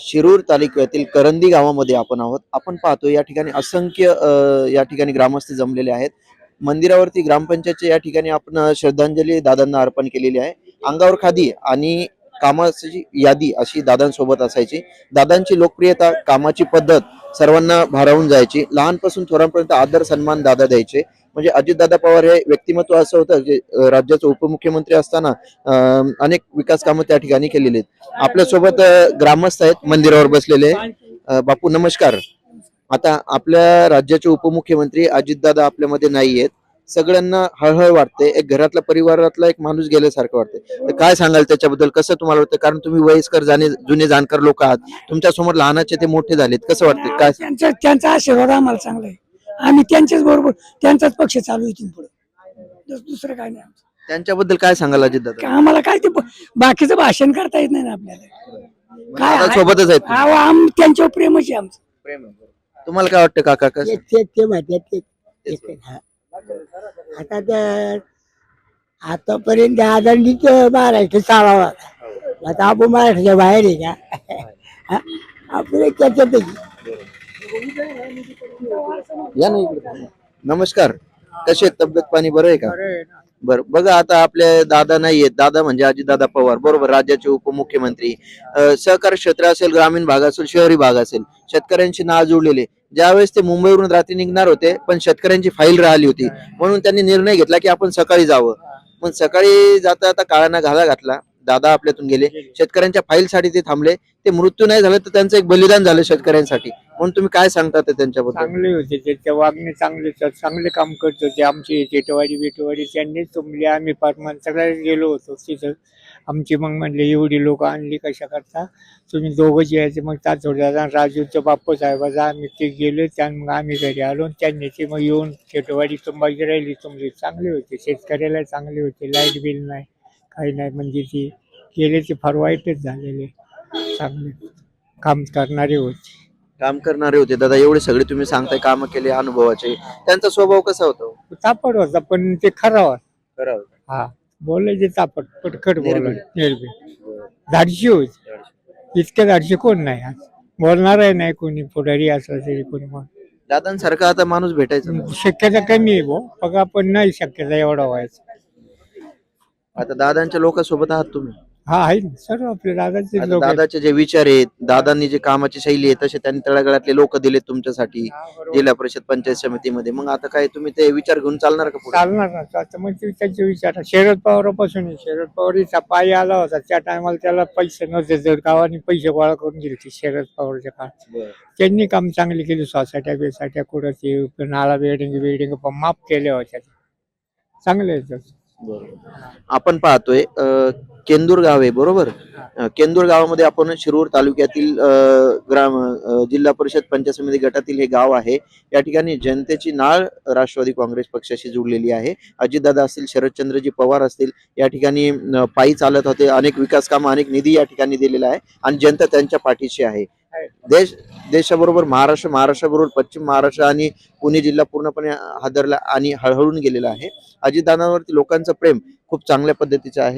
शिरूर तालुक्यातील करंदी गावामध्ये आपण आहोत. आपण पाहतो या ठिकाणी असंख्य या ठिकाणी ग्रामस्थ जमलेले आहेत. मंदिरावरती ग्रामपंचायतच्या या ठिकाणी आपण श्रद्धांजली दादांना अर्पण केलेली आहे. अंगावर खादी आणि कामाची यादी अशी दादांसोबत असायची. दादांची लोकप्रियता कामाची पद्धत सर्वांना भारावून जायची. लहानपासून थोरांपर्यंत आदर सन्मान दादा द्यायचे. म्हणजे अजितदादा पवार हे व्यक्तिमत्व असं होतं जे राज्याचे उपमुख्यमंत्री असताना अनेक विकास कामं त्या ठिकाणी केलेली आहेत. आपल्यासोबत ग्रामस्थ आहेत मंदिरावर बसलेले. बापू नमस्कार. आता आपल्या राज्याचे उपमुख्यमंत्री अजितदादा आपल्यामध्ये नाही आहेत सगळ्यांना हळहळ वाटते. एक घरातला परिवारातला एक माणूस गेल्यासारखं वाटते. तर काय सांगाल त्याच्याबद्दल? कसं तुम्हाला वाटतं? कारण तुम्ही वयस्कर जाणे जुने जाणकार लोक आहात. तुमच्यासमोर लहानाचे ते मोठे झालेत. कसं वाटतं काय? त्यांचा त्यांचा आशीर्वाद आम्हाला चांगला आहे. आम्ही त्यांच्याच बरोबर त्यांचाच पक्ष चालू इथून पुढे. दुस- दुसरं काय नाही आमचं. त्यांच्याबद्दल काय सांगाल अजितदादा? का आम्हाला काय ते ब- बाकीचं भाषण करता येत नाही ना आपल्याला. काय दादा आहे? सोबतच आहेत. अहो, त्यांच्यावर प्रेमच आहे आमचं. तुम्हाला काय वाटतं काका? कसं? ते माहिती ते ते- हा. आता त्या आतापर्यंत आदरणीच महाराष्ट्र चालावा आता आपण महाराष्ट्राच्या बाहेर आहे का हा? आपण त्याच्यातच या ना इकडे. नमस्कार कसे आहेत? तब्येत पाणी बरं आहे का? बर बघा आता आपले दादा नाहीयेत दादा म्हणजे अजितदादा पवार बरोबर राज्याचे उपमुख्यमंत्री. सहकार क्षेत्र असेल ग्रामीण भाग असेल शहरी भाग असेल शेतकऱ्यांशी नाळ जोडलेले ज्यावेळेस ते मुंबईवरून रात्री निघणार होते पण शेतकऱ्यांची फाईल राहिली होती. म्हणून त्यांनी निर्णय घेतला की आपण सकाळी जावं. पण सकाळी जाता जाता काळाना घाला घातला. दादा आपल्यातून गेले. शेतकऱ्यांच्या फाईलसाठी ते थांबले. ते मृत्यू नाही झालं तर त्यांचं एक बलिदान झालं शेतकऱ्यांसाठी. म्हणून तुम्ही काय सांगता ते त्यांच्याबद्दल? चांगले होते त्याच्या वागणे चांगले तर चांगले काम करत होते. आमचे चेटवाडी बेटवाडी त्यांनीच तुंबले आम्ही पारमान सगळ्या गेलो होतो तिथं. आमची मग म्हणले एवढी लोक आणली कशा करता? तुम्ही दोघंच यायचे मग तातोड्याचा राजूच्या बाप्पा साहेबाचा आम्ही ते गेले त्या मग आम्ही घरी आलो आणि त्यांनी ते मग येऊन चेटवाडी तुंबाजी राहिली. तुमची चांगली होते शेतकऱ्याला चांगले होते. लाइट बिल नाही काही नाही म्हणजे ती गेले ते फार वाईटच झालेले. चांगले काम करणारे होते. काम करणारे होते. दादा एवढे सगळे तुम्ही सांगताय काम केले अनुभवाचे. त्यांचा स्वभाव कसा होता? तापड होता पण ते खरा होता. हा बोलायचे तापड पटकट निर्भीड. धाडशी होती. इतक्या धाडशी कोण नाही आज? बोलणार आहे नाही कोणी पुढारी असला तरी कोणी मग दादांसारखा आता माणूस भेटायचा नाही. शक्यता कमी आहे भाऊ. बघा पण नाही शक्यता एवढा व्हायचा. आता दादांच्या लोकांसोबत आहात तुम्ही? हा आहे ना. सर्व आपले दादाचे आता लोक आहेत. दादाचे जे विचार आहेत दादांनी जे कामाची शैली आहे तसे त्यांनी तळागाळातले लोक दिलेत तुमच्यासाठी. जिल्हा परिषद पंचायत समितीमध्ये. मग आता काय तुम्ही ते विचार घेऊन चालणार का पुढे? चालणार ना. आता मग ते त्याचे विचार शरद पवारापासून आहे. शरद पवार इथं पायी आला होता. त्या टायमाला त्याला पैसे नव्हते. जर गावाने पैसे गोळा करून दिले ते शरद पवारच्या काळात. त्यांनी काम चांगली केली. सोसायट्या बिसाट्या कुठं ते नाला बिल्डिंग बिल्डिंग पण माफ केल्या होत्या. चांगले आहेत. आपण पाहतोय केंदूर गाव आहे बरोबर? केंदूर गावामध्ये आपण शिरूर तालुक्यातील ग्राम जिल्हा परिषद पंचायत समिती गटातील हे गाव आहे. या ठिकाणी जनतेची नाळ राष्ट्रवादी काँग्रेस पक्षाशी जुळलेली आहे. अजितदादा असतील शरदचंद्रजी पवार असतील या ठिकाणी पायी चालत होते. अनेक विकास कामं अनेक निधी या ठिकाणी दिलेला आहे आणि जनता त्यांच्या पाठीशी आहे. देश देशाबरोबर महाराष्ट्र महाराष्ट्राबरोबर पश्चिम महाराष्ट्र आणि पुणे जिल्हा पूर्णपणे हादरला आणि हळहळून गेलेला आहे. अजितदादांवरती लोकांचं प्रेम खूप चांगल्या पद्धतीचं आहे.